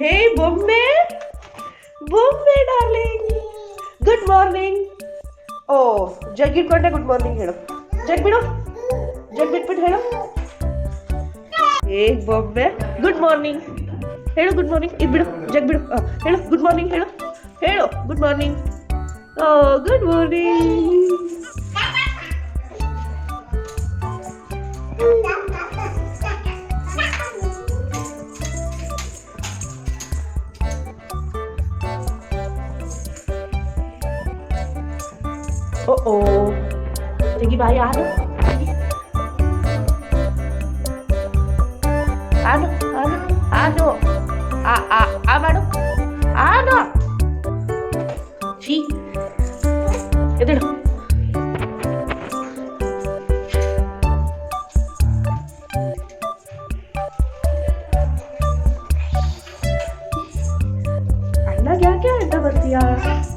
ಹೇ ಬೊಮ್ಮೆ ಬೊಮ್ಮೆ darling good morning ಓ jug ಇಟ್ಕೊಂಡೆ good morning ಹೇಳು ಜಗ್ ಬಿಡು ಜಗ್ ಬಿಟ್ಬಿಟ್ಟು ಹೇಳು ಏ ಬೊಮ್ಮೆ ಗುಡ್ ಮಾರ್ನಿಂಗ್ ಹೇಳು ಗುಡ್ ಮಾರ್ನಿಂಗ್ ಇದು ಬಿಡು ಜಗ್ ಬಿಡು ಆ, ಹೇಳು ಗುಡ್ ಮಾರ್ನಿಂಗ್ ಹೇಳು ಹೇಳು ಗುಡ್ ಮಾರ್ನಿಂಗ್ ಓ ಗುಡ್ ಮಾರ್ನಿಂಗ್ ओ देखी भाई आ जाओ क्या क्या बस यार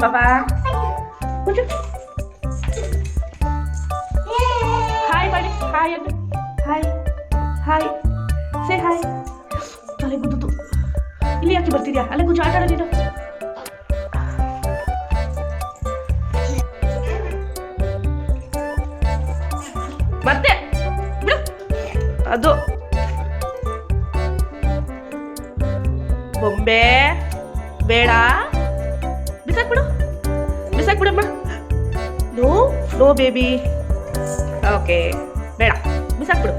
ಪಾಪ ಕೂತ್ಕೋ. ಹಾಯ್ ಮಾಡಿ ಹಾಯ್ ಅಂತ ಹಾಯ್ ಹಾಯ್ ಸೇ ಹಾಯ್ ತಲೆ ಗುದ್ದುತು ಇಲ್ಲಿ ಯಾಕೆ ಬರ್ತಿದ್ಯಾ ಅಲ್ಲೇ ಕೂಚು ಆಟ ಆಡೋ ಮತ್ತೆ ಅದು ಬೊಂಬೆ, ಬೇಡ. ಬಿಡು ಬಿಸಾಕ್ಬಿಡು ಬಿಸಾಕ್ಬಿಡಮ್ಮ ನೋ ನೋ ಬೇಬಿ ಓಕೆ ಬೇಡ. ಬಿಸಾಕ್ಬಿಡು.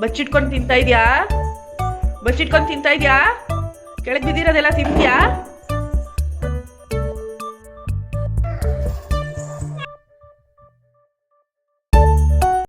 ಬಚ್ಚಿಟ್ಕೊಂಡು ತಿಂತಾ ಇದ್ಯಾ? ಬಚ್ಚಿಟ್ಕೊಂಡು ತಿಂತಾ ಇದ್ಯಾ? ಕೆಳಗೆ ಬಿದ್ದಿರೋದೆಲ್ಲ ತಿಂತ್ಯಾ?